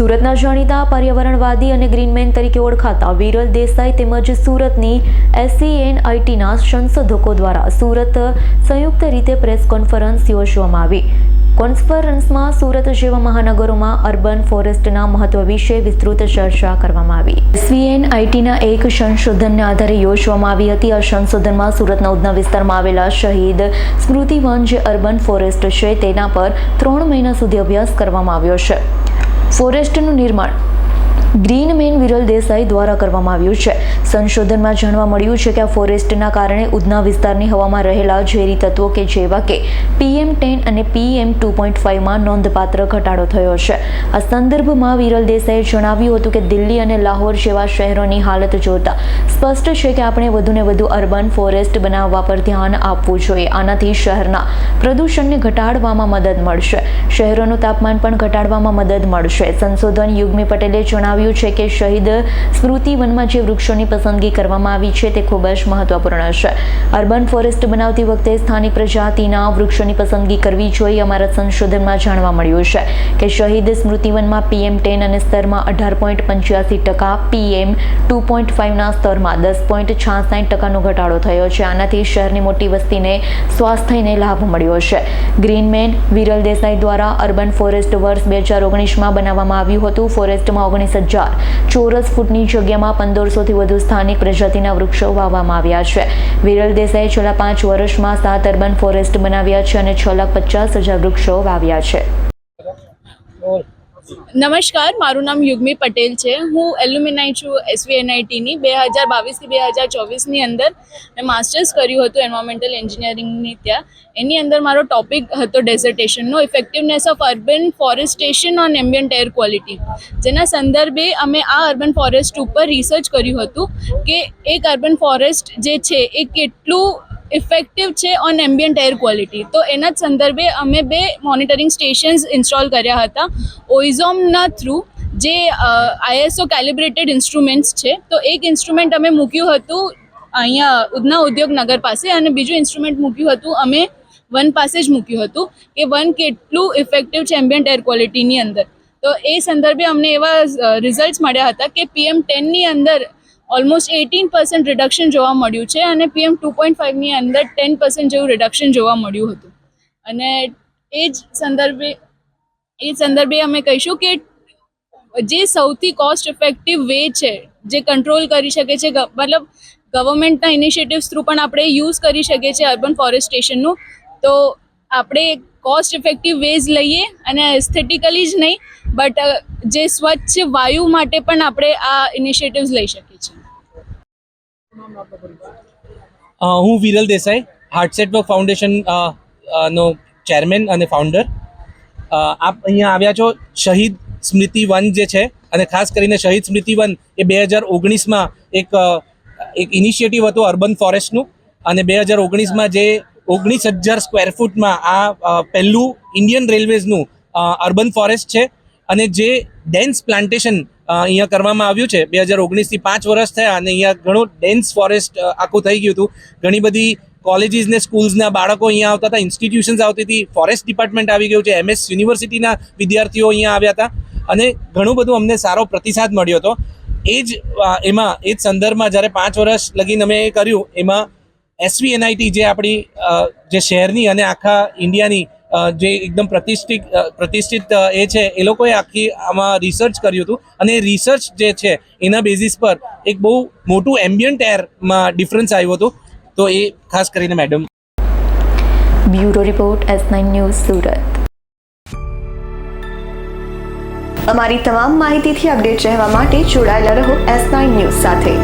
સુરતના જાણીતા પર્યાવરણવાદી અને ગ્રીનમેન તરીકે ઓળખાતા વિરલ દેસાઈ તેમજ સુરતની એસસીએન આઈટીના સંશોધકો દ્વારા સુરત સંયુક્ત રીતે પ્રેસ કોન્ફરન્સ યોજવામાં આવી. કોન્ફરન્સમાં સુરત જેવા મહાનગરોમાં અર્બન ફોરેસ્ટના મહત્વ વિશે વિસ્તૃત ચર્ચા કરવામાં આવી. એસવીએન આઈટીના એક સંશોધનને આધારે યોજવામાં આવી હતી. આ સંશોધનમાં સુરતના ઉધના વિસ્તારમાં આવેલા શહીદ સ્મૃતિવન જે અર્બન ફોરેસ્ટ છે. તેના પર ત્રણ મહિના સુધી અભ્યાસ કરવામાં આવ્યો છે. ફોરેસ્ટનું નિર્માણ ગ્રીન મેન વિરલ દેસાઈ દ્વારા કરવામાં આવ્યું છે. સંશોધનમાં જાણવા મળ્યું છે કે આ ફોરેસ્ટના કારણે ઉધના વિસ્તારની હવામાં રહેલા ઝેરી તત્વો કે જેવા કે પીએમ ટેન અને પીએમ ટુ પોઈન્ટ ફાઇવમાં નોંધપાત્ર ઘટાડો થયો છે. આ સંદર્ભમાં વિરલ દેસાઈએ જણાવ્યું હતું કે દિલ્હી અને લાહોર જેવા શહેરોની હાલત જોતા સ્પષ્ટ છે કે આપણે વધુને વધુ અર્બન ફોરેસ્ટ બનાવવા પર ધ્યાન આપવું જોઈએ. આનાથી શહેરના પ્રદૂષણને ઘટાડવામાં મદદ મળશે. શહેરોનું તાપમાન પણ ઘટાડવામાં મદદ મળશે. સંશોધન યુગ્મી પટેલે જણાવ્યું છે કે શહીદ સ્મૃતિ વનમાં જે વૃક્ષોની પસંદગી કરવામાં આવી છે તે ખૂબ જ મહત્વપૂર્ણ છે. અર્બન ફોરેસ્ટ બનાવતી વખતે સ્થાનિક પ્રજાતિના વૃક્ષોની પસંદગી કરવી જોઈએ અમારા સંશોધનમાં જાણવા મળ્યું છે કે શહીદ સ્મૃતિવનમાં પીએમ ટેન અને સ્તરમાં અઢાર પોઈન્ટ પંચ્યાસી ટકા, પીએમ ટુ પોઈન્ટ ફાઇવના સ્તરમાં દસ પોઈન્ટ છાસઠ ટકાનો ઘટાડો થયો છે. આનાથી શહેરની મોટી વસ્તીને સ્વાસ્થ્યને લાભ મળ્યો છે. ગ્રીનમેન વિરલ દેસાઈ દ્વારા અર્બન ફોરેસ્ટ વર્ષ બે હજાર ઓગણીસમાં બનાવવામાં આવ્યું હતું. ફોરેસ્ટમાં ઓગણીસ હજાર ચોરસ ફૂટની જગ્યામાં પંદરસોથી વધુ સ્થાનિક પ્રજાતિના વૃક્ષો વાવવામાં આવ્યા છે. વિરલ દેસાઈએ છેલ્લા પાંચ વર્ષમાં સાત અર્બન ફોરેસ્ટ બનાવ્યા છે અને છ લાખ પચાસ હજાર વૃક્ષો વાવ્યા છે. નમસ્કાર, મારું નામ યુગ્મી પટેલ છે. હું એલ્યુમિનાઈ છું એસવીએનઆઈટીની બે હજાર બાવીસથી બે હજાર ચોવીસની અંદર મેં માસ્ટર્સ કર્યું હતું એન્વાયરમેન્ટલ એન્જિનિયરિંગની ત્યાં. એની અંદર મારો ટોપિક હતો ડેઝર્ટેશનનો effectiveness of urban forestation on ambient air quality જેના સંદર્ભે અમે આ અર્બન ફોરેસ્ટ ઉપર રિસર્ચ કર્યું હતું કે એક અર્બન ફોરેસ્ટ જે છે એ કેટલું ઇફેક્ટિવ છે ઓન એમ્બિયન્ટ એર ક્વોલિટી તો એના જ સંદર્ભે અમે બે મોનિટરિંગ સ્ટેશન્સ ઇન્સ્ટોલ કર્યા હતા. ઓઇઝોમના થ્રુ જે આઈએસઓ કેલિબ્રેટેડ ઇન્સ્ટ્રુમેન્ટ્સ છે. તો એક ઇન્સ્ટ્રુમેન્ટ અમે મૂક્યું હતું અહીંયા ઉધના ઉદ્યોગ નગર પાસે અને બીજું ઇન્સ્ટ્રુમેન્ટ મૂક્યું હતું અમે વન પાસે જ મૂક્યું હતું કે વન કેટલું ઇફેક્ટિવ છે એમ્બિયન્ટ એર ક્વોલિટીની અંદર. તો એ સંદર્ભે અમને એવા રિઝલ્ટ્સ મળ્યા હતા કે પીએમ ટેનની અંદર ઓલમોસ્ટ એટીન પર્સન્ટ રિડક્શન જોવા મળ્યું છે અને પીએમ ટુ પોઈન્ટ ફાઇવની અંદર ટેન પર્સન્ટ જેવું રિડક્શન જોવા મળ્યું હતું. અને એ જ સંદર્ભે, એ સંદર્ભે અમે કહીશું કે જે સૌથી કોસ્ટ ઇફેક્ટિવ વે છે, જે કંટ્રોલ કરી શકે છે મતલબ ગવર્મેન્ટના ઇનિશિયેટિવ્સ થ્રુ પણ આપણે યુઝ કરી શકીએ છીએ અર્બન ફોરેસ્ટેશનનું તો આપણે કોસ્ટ ઇફેક્ટિવ વેઝ લઈએ અને એસ્થેટિકલી જ નહીં બટ જે સ્વચ્છ વાયુ માટે પણ આપણે આ ઇનિશિયેટિવ્સ લઈ શકીએ છીએ. હું Viral Desai heartset work foundation નો ચેરમેન અને ફાઉન્ડર આપ અહીંયા આવ્યા છો શહીદ સ્મૃતિ વન જે છે, અને ખાસ કરીને શહીદ સ્મૃતિ વન એ બે હજાર ઓગણીસમાં એક એક ઇનિશિયેટિવ હતું અર્બન ફોરેસ્ટનું, અને બે હજાર ઓગણીસમાં જે ઓગણીસ હજાર સ્ક્વેર ફૂટમાં આ પહેલું ઇન્ડિયન રેલવેઝનું અર્બન ફોરેસ્ટ છે અને જે ડેન્સ પ્લાન્ટેશન અહીંયા કરવામાં આવ્યું છે, બે હજાર ઓગણીસથી પાંચ વર્ષ થયા અને અહીંયા ઘણું ડેન્સ ફોરેસ્ટ આખું થઈ ગયું હતું. ઘણી બધી કોલેજીસ ને સ્કૂલ્સના બાળકો અહીંયા આવતા હતા ઇન્સ્ટિટ્યુશન્સ આવતી હતી ફોરેસ્ટ ડિપાર્ટમેન્ટ આવી ગયું છે એમએસ યુનિવર્સિટીના વિદ્યાર્થીઓ અહીંયા આવ્યા હતા. અને ઘણું બધું અમને સારો પ્રતિસાદ મળ્યો હતો. એ જ એમાં, એ જ સંદર્ભમાં જ્યારે પાંચ વર્ષ લગીન અમે એ કર્યું, એમાં એસવી એનઆઈટી જે આપણી જે શહેરની અને આખા ઇન્ડિયાની જે એકદમ પ્રતિષ્ઠિત પ્રતિષ્ઠિત એ છે, એ લોકોએ આખી આમાં રિસર્ચ કર્યું હતું. અને રિસર્ચ જે છે, એના બેઝિસ પર એક બહુ મોટું એમ્બિયન્ટ એરમાં ડિફરન્સ આવ્યું હતું. તો એ ખાસ કરીને madam bureau report S nine news Surat. અમારી તમામ માહિતીથી અપડેટ રહેવા માટે જોડાયેલા રહો એસ નાઇન ન્યૂઝ સાથે.